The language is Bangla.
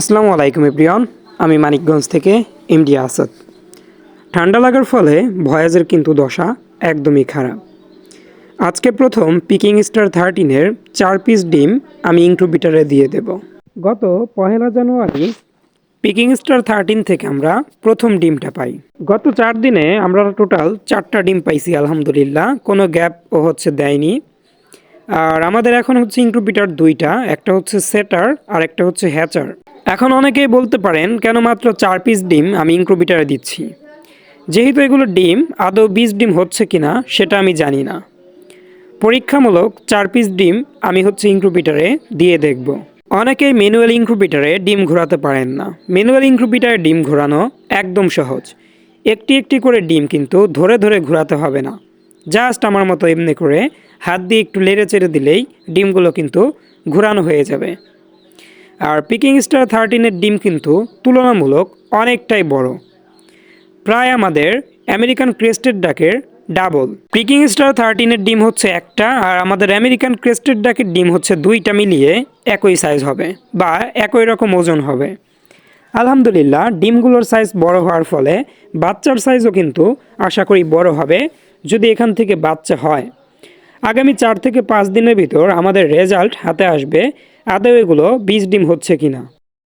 আসসালামু আলাইকুম এভরিওয়ান, আমি মানিকগঞ্জ থেকে এমডি আসাদ। ঠান্ডা লাগার ফলে ভয়েজের কিন্তু দশা একদমই খারাপ। আজকে প্রথম পিকিং স্টার থার্টিনের চার পিস ডিম আমি ইনক্রুবিটারে দিয়ে দেব। গত পহেলা জানুয়ারি পিকিং স্টার থার্টিন থেকে আমরা প্রথম ডিমটা পাই। গত চার দিনে আমরা টোটাল চারটা ডিম পাইছি, আলহামদুলিল্লাহ। কোনো গ্যাপ ও হচ্ছে দেয়নি। আর আমাদের এখন হচ্ছে ইনক্রুপিটার দুইটা, একটা হচ্ছে সেটার আর একটা হচ্ছে হ্যাচার। এখন অনেকেই বলতে পারেন, কেন মাত্র চার পিস ডিম আমি ইনক্রুবিটারে দিচ্ছি? যেহেতু এগুলো ডিম, আদৌ বিশ ডিম হচ্ছে কিনা সেটা আমি জানি না। পরীক্ষামূলক চার পিস ডিম আমি হচ্ছে ইনক্রুবিটারে দিয়ে দেখব। অনেকেই ম্যানুয়াল ইনক্রুবিটারে ডিম ঘোরাতে পারেন না। ম্যানুয়াল ইনক্রুবিটারে ডিম ঘোরানো একদম সহজ। একটি একটি করে ডিম কিন্তু ধরে ধরে ঘোরাতে হবে না। জাস্ট আমার মতো এমনি করে হাত দিয়ে একটু লেড়ে চেড়ে দিলেই ডিমগুলো কিন্তু ঘোরানো হয়ে যাবে। আর পিকিং স্টার থার্টিনের ডিম কিন্তু তুলনামূলক অনেকটাই বড়। প্রায় আমাদের আমেরিকান ক্রেস্টেড ডাকের ডাবল পিকিং স্টার থার্টিনের ডিম হচ্ছে একটা আর আমাদের আমেরিকান ক্রেস্টেড ডাকের ডিম হচ্ছে দুইটা মিলিয়ে একই সাইজ হবে বা একই রকম ওজন হবে। আলহামদুলিল্লাহ, ডিমগুলোর সাইজ বড় হওয়ার ফলে বাচ্চার সাইজও কিন্তু আশা করি বড় হবে। যদি এখান থেকে বাচ্চা হয়, আগামী চার থেকে পাঁচ দিনের ভিতর আমাদের রেজাল্ট হাতে আসবে, আদৌ এগুলো বীজ ডিম হচ্ছে কিনা।